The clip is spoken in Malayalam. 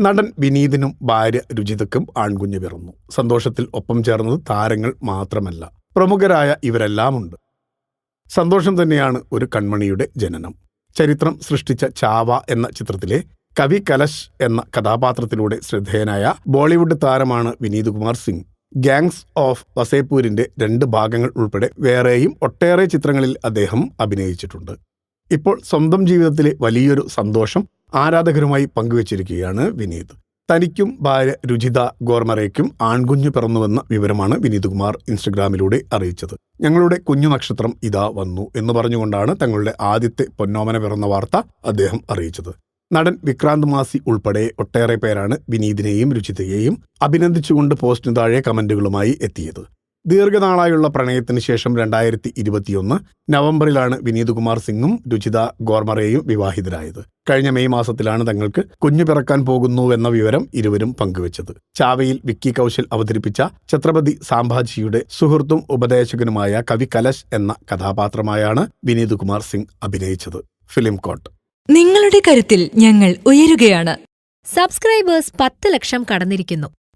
നടൻ വിനീതിനും ഭാര്യ രുചിതക്കും ആൺകുഞ്ഞ് പിറന്നു. സന്തോഷത്തിൽ ഒപ്പം ചേർന്നത് താരങ്ങൾ മാത്രമല്ല പ്രമുഖരായ ഇവരെല്ലാമുണ്ട്. സന്തോഷം തന്നെയാണ് ഒരു കൺമണിയുടെ ജനനം. ചരിത്രം സൃഷ്ടിച്ച ചാവ എന്ന ചിത്രത്തിലെ കവി കലശ് എന്ന കഥാപാത്രത്തിലൂടെ ശ്രദ്ധേയനായ ബോളിവുഡ് താരമാണ് വിനീത് കുമാർ സിംഗ്. ഗാങ്സ് ഓഫ് വസേപൂരിന്റെ രണ്ട് ഭാഗങ്ങൾ ഉൾപ്പെടെ വേറെയും ഒട്ടേറെ ചിത്രങ്ങളിൽ അദ്ദേഹം അഭിനയിച്ചിട്ടുണ്ട്. ഇപ്പോൾ സ്വന്തം ജീവിതത്തിലെ വലിയൊരു സന്തോഷം ആരാധകരുമായി പങ്കുവച്ചിരിക്കുകയാണ് വിനീത്. തനിക്കും ഭാര്യ രുചിത ഗോർമറയ്ക്കും ആൺകുഞ്ഞു പിറന്നുവെന്ന വിവരമാണ് വിനീത് കുമാർ ഇൻസ്റ്റഗ്രാമിലൂടെ അറിയിച്ചത്. ഞങ്ങളുടെ കുഞ്ഞു നക്ഷത്രം ഇതാ വന്നു എന്ന് പറഞ്ഞുകൊണ്ടാണ് തങ്ങളുടെ ആദ്യത്തെ പൊന്നോമന പിറന്ന വാർത്ത അദ്ദേഹം അറിയിച്ചത്. നടൻ വിക്രാന്ത് മാസി ഉൾപ്പെടെ ഒട്ടേറെ പേരാണ് വിനീതിനെയും രുചിതയെയും അഭിനന്ദിച്ചുകൊണ്ട് പോസ്റ്റിന് താഴെ കമന്റുകളുമായി എത്തിയത്. ദീർഘനാളായുള്ള പ്രണയത്തിന് ശേഷം രണ്ടായിരത്തി ഇരുപത്തിയൊന്ന് നവംബറിലാണ് വിനീത് കുമാർ സിംഗും രുചിത ഗോർമറേയും വിവാഹിതരായത്. കഴിഞ്ഞ മെയ് മാസത്തിലാണ് തങ്ങൾക്ക് കുഞ്ഞു പിറക്കാൻ പോകുന്നു എന്ന വിവരം ഇരുവരും പങ്കുവച്ചത്. ചാവയിൽ വിക്കി കൗശൽ അവതരിപ്പിച്ച ഛത്രപതി സാംഭാജിയുടെ സുഹൃത്തും ഉപദേശകനുമായ കവി കലശ് എന്ന കഥാപാത്രമായാണ് വിനീത് കുമാർ സിംഗ് അഭിനയിച്ചത്. ഫിലിം കോട്ട്. നിങ്ങളുടെ കരുത്തിൽ ഞങ്ങൾ ഉയരുകയാണ്. സബ്സ്ക്രൈബേഴ്സ് പത്ത് ലക്ഷം കടന്നിരിക്കുന്നു.